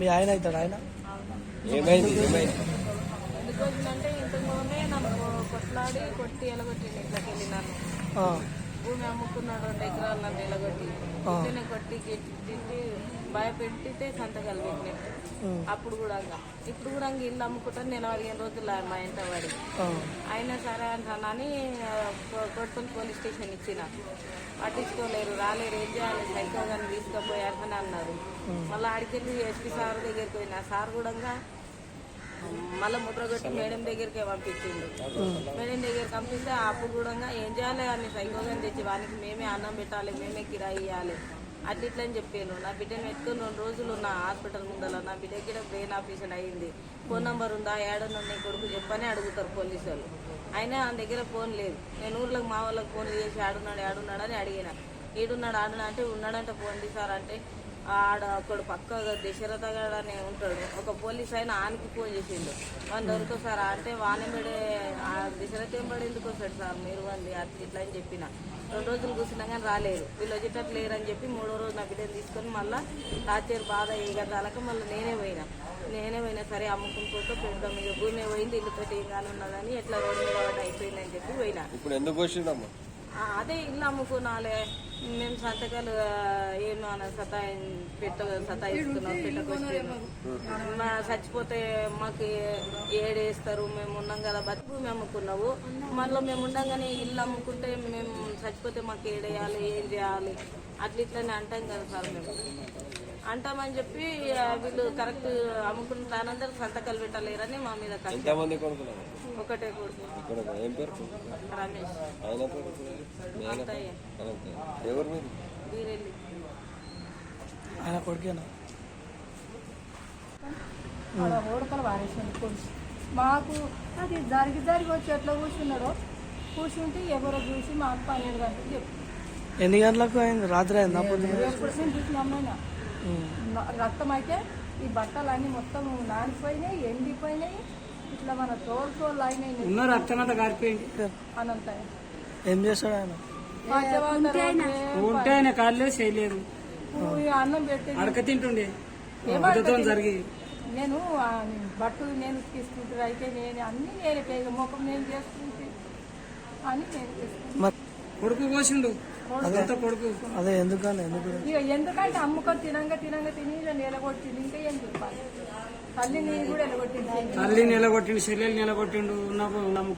మీ ఆయన అవుతాడు ఆయన? ఏమైంది ఏమైంది? ఎందుకు అంటే ఇంతకుముందే నాకు కొట్లాడి కొట్టి ఎలగొట్టి ఇట్లకి వెళ్ళినాను. భూమి అమ్ముకున్నాడు రెండు ఎకరాలు నన్ను ఎలగొట్టి ఇంట్లోనే కొట్టి తిట్టి భయపెట్టితే సంతకాలు పెట్టినట్టు అప్పుడు కూడా. ఇప్పుడు కూడా ఇంక ఇల్లు అమ్ముకుంటాను నేను పదిహేను రోజులు మా ఇంట వాడి. ఆ, అయినా సరే అంటానని కొట్టుకొని పోలీస్ స్టేషన్ ఇచ్చిన. పట్టించుకోలేరు రాలేరు ఏం చేయాలి? సైకో గారిని తీసుకుపోయారు అని అన్నారు. మళ్ళీ ఆడికెళ్ళి ఎస్పీ సార్ దగ్గరికి పోయినా. సార్ కూడా మళ్ళీ ముద్రగొట్టి మేడం దగ్గరికి పంపించిండు. మేడం దగ్గర పంపిస్తే అప్పుడు కూడా ఏం చేయాలి అని సైకో తెచ్చి వానికి మేమే అన్నం పెట్టాలి మేమే కిరాయి ఇవ్వాలి అట్లా ఇట్లా అని చెప్పాను. నా బిడ్డను పెట్టుకుని రెండు రోజులు ఉన్న హాస్పిటల్ ముందర నా బిడ్డ కూడా బ్రెయిన్ ఆపరేషన్ అయ్యింది ఫోన్ నెంబర్ ఉందా? ఏడన్నా నీ కొడుకు చెప్పని అడుగుతారు పోలీసు వాళ్ళు అయినా ఆ దగ్గర ఫోన్ లేదు. నేను ఊర్లోకి మా వాళ్ళకి ఫోన్ చేసి ఆడున్నాడు ఆడున్నాడు అని అడిగిన. ఈడున్నాడు ఆడున్నా అంటే ఉన్నాడంటే ఫోన్ తీసారంటే ఆడ అక్కడ పక్క దశరథ గారు అని ఉంటాడు. ఒక పోలీస్ ఆయన ఆనికి ఫోన్ చేసిండు. వాళ్ళు దొరుకు సార్ అంటే వానమేడే ఆ దశరథ ఏం పడి ఎందుకు వస్తాడు సార్? మీరు వంది అట్లా ఇట్లా అని చెప్పిన. రెండు రోజులు కూర్చున్నా కానీ రాలేరు వీళ్ళు వచ్చేటట్టు లేరు అని చెప్పి మూడో రోజు నా బిడ్డను తీసుకొని మళ్ళీ టార్చర్ బాధ ఏగదాలక మళ్ళీ నేనే పోయినా. నేనే పోయినా సరే అమ్ముకుంటూ పెడదాం. ఇక భూమి పోయింది ఇల్లు పెట్టి ఏం కానీ ఉన్నదని ఎట్లా రోడ్డు మీద అయిపోయిందని చెప్పి పోయినా. ఇప్పుడు ఎందుకు వచ్చిందమ్మా అదే ఇల్లు అమ్ముకున్నాలే మేము సంతకాలు ఏమో అని సతా పెట్ట సతాయిస్తున్నాం పెట్టకొచ్చాను మా చచ్చిపోతే మాకు ఏడేస్తారు మేము ఉన్నాం కదా బతుకు మేము అమ్ముకున్నావు మళ్ళీ మేము ఉండంగానే ఇల్లు అమ్ముకుంటే మేము చచ్చిపోతే మాకు ఏడేయాలి ఏం చేయాలి? అట్లా ఇట్లని అంటాం కదా సార్ మేము. అంటామని చెప్పి వీళ్ళు కరెక్ట్ అమ్ముకున్న దానందరూ సంతకాలు పెట్టలేరని మా మీద ఎంతమంది ఒకటే కొడుకు. కొడుకు ఏం పేరు? రమేష్. ఆయన. ఎవరు కొడుకేనా? ఆడ ఓడకలు మాకు అది జరిగి జరిగి వచ్చి ఎట్లా కూర్చున్నాడో కూర్చుంటే ఎవరో చూసి మాకు పన్నెండు గంటలకు చెప్పు ఎన్ని గంటలకు అయింది? రాత్రి అయిందా పొద్దున రక్తం అయితే ఈ బట్టలు అన్నీ మొత్తం నానిపోయినాయి ఎండిపోయినాయి. ఇట్లా మన తోలు తోలు అయినాయి. ఉన్న రక్తం అంతా కారిపోయింది అనంత ఏం చేస్తాడు ఆయన? ఉంటే ఆయన. కాళ్ళే చేయలేదు. అన్నం పెట్టి అడక తింటుండే. జరిగి నేను ఆ, బట్టలు నేను తీసుకుంటారు అయితే నేను అన్ని నేనే పేగ ముఖం నేను చేసుకుంటే. అని నేను కొడుకు కోసిండు అదే ఎందుకని ఎందుకు? ఎందుకంటే అమ్ముకొని తినంగా తినంగా తిని నిలగొట్టింది ఇంకా ఏం చెప్పాలి? తల్లిని కూడా నిలగొట్టింది తల్లి నిలగొట్టిండు చెల్లెలు నిలగొట్టిండు ఉన్న